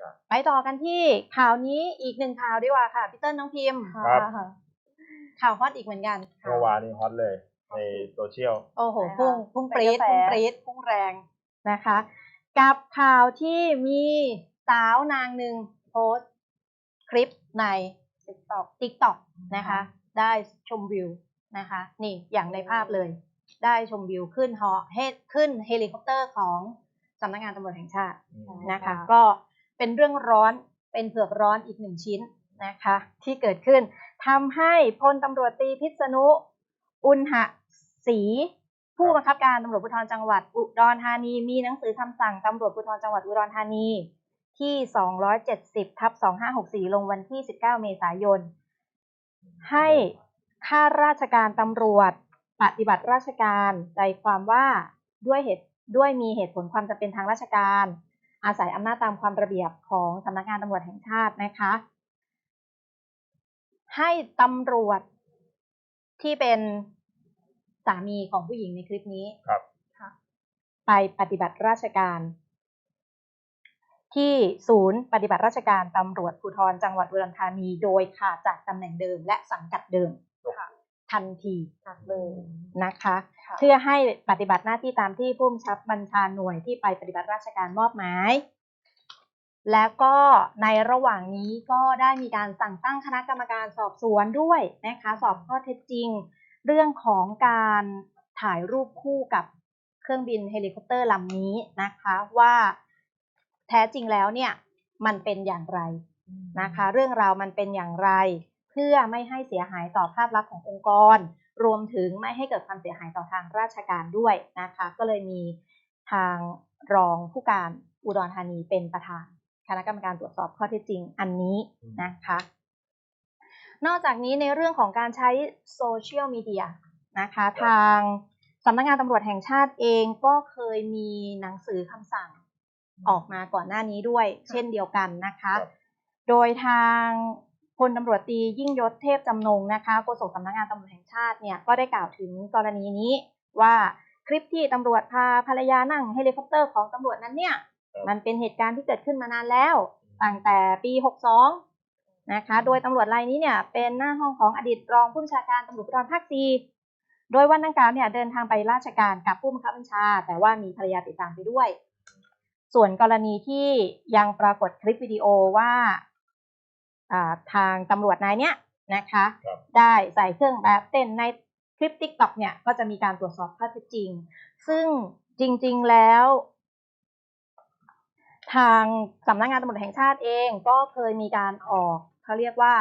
ครับไปต่อกันที่ข่าวนี้อีกหนึ่งข่าวดีกว่าค่ะพี่เติ้ลน้องพิมพ์ครับค่ะข่าวฮอตอีกเหมือนกันเมื่อวานนี้ฮอตเลยในโซเชียล โอ้โหใช่ค่ะพุ่งพุ่งปรี๊ดเป็นกระแสพุ่งปรี๊ดพุ่งแรงนะคะ กับข่าวที่มีสาวนางหนึ่งโพสต์คลิปใน TikTok TikTok นะคะ ได้ชมวิวนะคะ นี่อย่างในภาพเลย ได้ชมวิวขึ้นฮอเฮขึ้นเฮลิคอปเตอร์ของสำนักงานตำรวจแห่งชาติอืมนะคะค่ะก็ เป็นเรื่องร้อนเป็นเผือกร้อนอีกหนึ่งชิ้นนะคะที่เกิดขึ้นทำให้พลตำรวจตีพิษณุอุณหศรีผู้บังคับการตำรวจภูธรจังหวัดอุดรธานี มีหนังสือคำสั่งตำรวจภูธรจังหวัดอุดรธานี ที่ 270ทับ2564 ลงวันที่ 19 เมษายน ให้ข้าราชการตำรวจปฏิบัติราชการใจความว่าด้วยเหตุด้วยมีเหตุผลความจำเป็นทางราชการ อาศัยอำนาจตามความระเบียบของสำนักงานตำรวจแห่งชาตินะคะ ให้ตำรวจที่เป็นสามีของผู้หญิงในคลิปนี้ครับไปปฏิบัติราชการ ที่ศูนย์ปฏิบัติราชการตำรวจภูธรจังหวัดอุดรธานี โดยขาดจากตำแหน่งเดิมและสังกัดเดิมค่ะ ทันทีหักเลยนะคะค่ะเพื่อให้ปฏิบัติหน้าที่ตามที่ผู้บัญชาบัญชาหน่วยที่ไปปฏิบัติราชการมอบหมาย แล้วก็ในระหว่างนี้ก็ได้มีการสั่งตั้งคณะกรรมการสอบสวนด้วยนะคะ สอบข้อเท็จจริง เรื่องของการถ่ายรูปคู่กับเครื่องบินเฮลิคอปเตอร์ลำนี้นะคะว่าแท้จริงแล้วเนี่ยมันเป็นอย่างไรนะคะ เรื่องราวมันเป็นอย่างไร เพื่อไม่ให้เสียหายต่อภาพลักษณ์ขององค์กร รวมถึงไม่ให้เกิดความเสียหายต่อทางราชการด้วยนะคะ ก็เลยมีทางรองผู้การอุดรธานีเป็นประธาน คณะกรรมการตรวจสอบข้อเท็จจริงอันนี้นะคะ นอกจากนี้ในเรื่องของการใช้โซเชียลมีเดียนะคะทางสำนักงานตำรวจแห่งชาติเองก็เคยมีหนังสือคำสั่งออกมาก่อนหน้านี้ด้วย เช่นเดียวกันนะคะครับโดยทาง พลตำรวจตรียิ่งยศเทพจำนงนะคะโฆษกสำนักงานตำรวจแห่งชาติเนี่ยก็ได้กล่าวถึงกรณีนี้ว่าคลิปที่ตำรวจพาภรรยานั่งเฮลิคอปเตอร์ของตำรวจนั้นเนี่ยครับมันเป็นเหตุการณ์ที่เกิดขึ้นมานานแล้ว ตั้งแต่ปี 62 นะคะ โดยตำรวจรายนี้เนี่ยเป็นหน้าห้องของอดีตรองผู้บัญชาการตำรวจภูธรภาค4โดยวันดังกล่าวเนี่ยเดินทางไปราชการกับผู้บังคับบัญชา แต่ว่ามีภรรยาติดตามไปด้วย ส่วนกรณีที่ยังปรากฏคลิปวิดีโอว่าอ่า ทางตำรวจนายเนี้ยนะคะครับได้ใส่เครื่องแบบเต้นในคลิป t ิ k t o k เนี่ยก็จะมีการตรวจสอบข้อเท็จจริง ซึ่งจริง ๆแล้ว ทางสำนักงานตำรวจแห่งชาติเองก็เคยมีการออกเขาเรียกว่า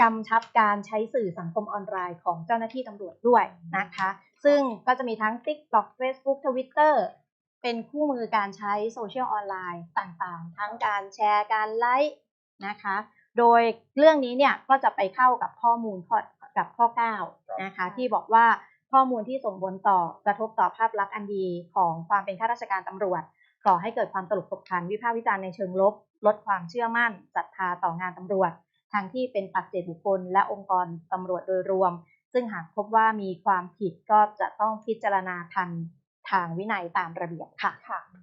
กำชับการใช้สื่อสังคมออนไลน์ของเจ้าหน้าที่ตำรวจด้วยนะคะ ซึ่งก็จะมีทั้ง TikTok Facebook Twitter เป็นคู่มือการใช้โซเชียลออนไลน์ต่างๆ ทั้งการแชร์การไลค์นะคะ โดยเรื่องนี้เนี่ยก็จะไปเข้ากับข้อมูลข้อกับข้อ 9 นะคะ ที่บอกว่าข้อมูลที่ส่งผลต่อกระทบต่อภาพลักษณ์อันดีของความเป็นข้าราชการตำรวจก่อให้เกิดความตลกตกคันวิพากษ์วิจารณ์ในเชิงลบ ลดความเชื่อมั่นศรัทธาต่องานตำรวจทางที่เป็นปัจเจกบุคคล และองค์กรตำรวจโดยรวม ซึ่งหากพบว่ามีความผิดก็จะต้องพิจารณาทันทางวินัยตามระเบียบค่ะค่ะ